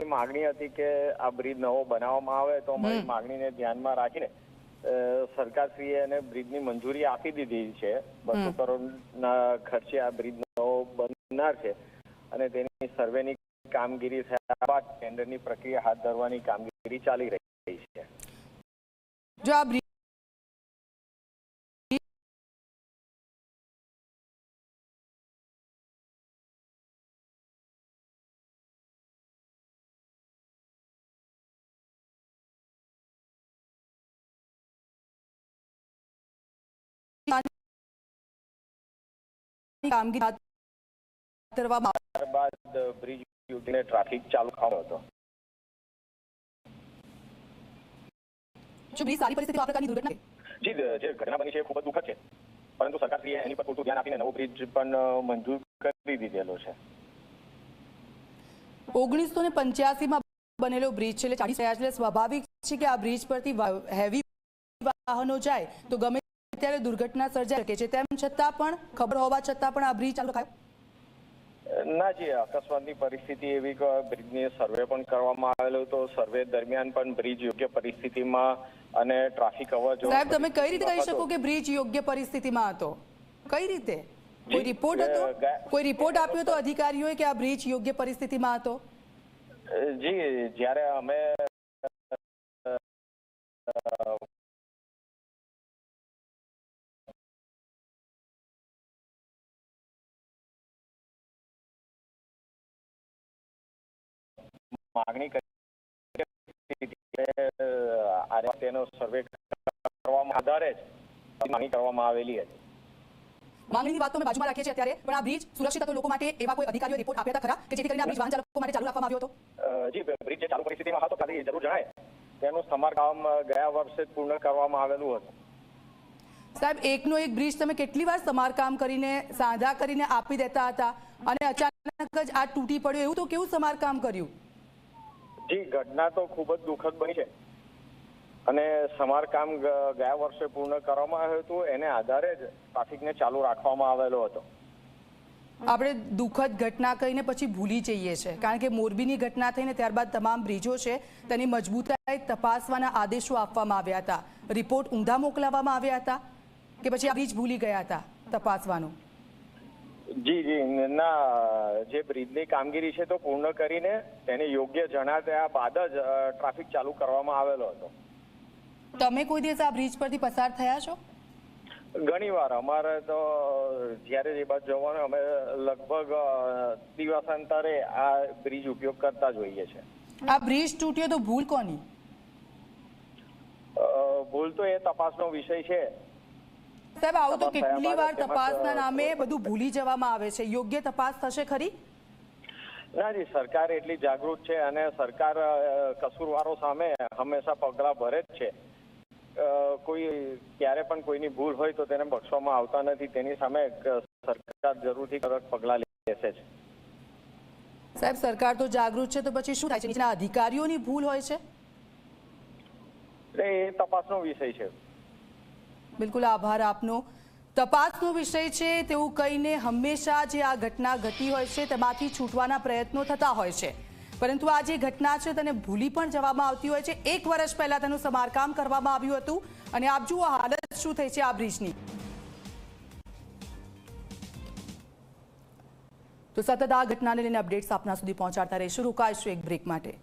લોકોની માગણી હતી કે આ બ્રિજ નવો બનાવવામાં આવે તો અમારી માગણીને ધ્યાનમાં રાખીને સરકારશ્રીએ એને બ્રિજની મંજૂરી આપી દીધી છે. બસો કરોડના ખર્ચે આ બ્રિજ નવો બનનાર છે અને તેની સર્વેની કામગીરી થયા બાદ ટેન્ડરની પ્રક્રિયા હાથ ધરવાની કામગીરી ચાલી રહી છે. જો આ કામગીરી હાથ ધરવામાં ત્યારબાદ બ્રિજ યુટીને ટ્રાફિક ચાલુ થયો હતો. જો સારી પરિસ્થિતિ આ પ્રકારની દુર્ઘટના જી જે ઘટના બની છે ખૂબ જ દુઃખદ છે. પરંતુ સરકારશ્રીએ એની પર પૂરતું ધ્યાન આપીને નવો બ્રિજ પણ મંજૂર કરી દીધેલો છે. ઓગણીસો ને પંચ્યાસીમાં બનેલો બ્રિજ છે એટલે ચાલીસ રહ્યા છે. સ્વાભાવિક છે કે આ બ્રિજ પરથી હેવી વાહનો જાય તો ગમે ત્યારે દુર્ઘટના સર્જાઈ શકે છે. તેમ છતાં પણ ખબર હોવા છતાં પણ આ બ્રિજ ચાલુ રખાયો. ના જી અકસ્માતની પરિસ્થિતિ એવી કે બ્રિજની સર્વે પણ કરવામાં આવેલો તો સર્વે દરમિયાન પણ બ્રિજ યોગ્ય પરિસ્થિતિમાં અને ટ્રાફિક અવર સાહેબ તમે કઈ રીતે કહી શકો કે બ્રિજ યોગ્ય પરિસ્થિતિમાં હતો? કઈ રીતે? કોઈ રિપોર્ટ હતો? કોઈ રિપોર્ટ આપ્યો તો અધિકારીઓએ કે આ બ્રિજ યોગ્ય પરિસ્થિતિમાં હતો? જી જ્યારે અમે માગણી કરી તેનો સર્વે કરવામાં આધારે જ માગણી કરવામાં આવેલી હતી. માંગણીની વાત તો અમે બાજુમાં રાખીએ છીએ અત્યારે પણ આ બ્રિજ સુરક્ષિત હતો લોકો માટે એવા કોઈ અધિકારીઓ રિપોર્ટ આપ્યા હતા ખરા? કે જેથી કરીને આ બ્રિજ વાહન ચાલકો માટે ચાલુ રાખવામાં આવ્યો હતો? જી બ્રિજ જે ચાલુ પરિસ્થિતિમાં હતો ખાલી જરૂર જણાય. તેનું સમારકામ ગયા વર્ષે પૂર્ણ કરવામાં આવેલું હતું. સાહેબ એકનો એક બ્રિજ તમે કેટલી વાર સમારકામ કરીને સાંધા કરીને આપી દેતા હતા અને અચાનક જ આ તૂટી પડ્યો? એવું તો કેવું સમારકામ કર્યું? જી, ઘટના તો ખૂબ જ દુઃખદ બની છે. અને સમારકામ ગયા વર્ષે પૂર્ણ કરવામાં આવ્યું હતું, એને આધારે જ ટ્રાફિકને ચાલુ રાખવામાં આવેલો હતો. આપણે દુઃખદ ઘટના કહીને પછી ભૂલી જઈએ છે. કારણ કે મોરબીની ઘટના થઈને ત્યારબાદ તમામ બ્રિજો છે, તેની મજબૂતાઈ તપાસવાના આદેશો આપવામાં આવ્યા હતા. રિપોર્ટ ઊંધા મોકલાવવામાં આવ્યા હતા કે પછી આ બ્રિજ ભૂલી ગયા હતા તપાસવાનું? જી જી ના જે બ્રિજની કામગીરી છે તો પૂર્ણ કરીને તેને યોગ્ય જણાતા બાદ જ ટ્રાફિક ચાલુ કરવામાં આવેલો હતો. તમે કોઈ દિવસ આ બ્રિજ પરથી પસાર થયા છો? ઘણી વાર. અમારે તો જ્યારે એ બાજુ જવાનું અમે લગભગ દિવસાંતરે આ બ્રિજ ઉપયોગ કરતા જ હોઈએ છે આ બ્રિજ તૂટ્યો તો ભૂલ કોની? ભૂલ તો એ તપાસનો વિષય છે. સાહેબ આવું તો કેટલી વાર તપાસના નામે બધું ભૂલી જવામાં આવે છે. યોગ્ય તપાસ થશે ખરી? ના જી સરકાર એટલી જાગૃત છે અને સરકાર કસૂરવારો સામે હંમેશા પગલા ભરે જ છે. કોઈ ક્યારે પણ કોઈની ભૂલ હોય તો તેને બક્ષવામાં આવતા નથી. તેની સામે સરકાર જરૂરથી કડક પગલા લેશે છે સાહેબ સરકાર તો જાગૃત છે તો પછી શું થાય છે? અધિકારીઓની ભૂલ હોય છે? એ તપાસનો વિષય છે. બિલકુલ આભાર આપનો. તપાસનો વિષય છે, તેવું કહીને હંમેશા જે આ ઘટના ઘટી હોય છે, તેમાંથી છૂટવાના પ્રયત્નો થતા હોય છે. પરંતુ આ જે ઘટના છે, તેને ભૂલી પણ જવામાં આવતી હોય છે. એક વર્ષ પહેલા તેનું સમારકામ કરવામાં આવ્યું હતું. અને આપ જુઓ હાલત શું થઈ છે આ બ્રિજની. તો સતત આ ઘટનાને લઈને અપડેટ્સ આપના સુધી પહોંચાડતા રહીશું. રોકાઈશું એક બ્રેક માટે.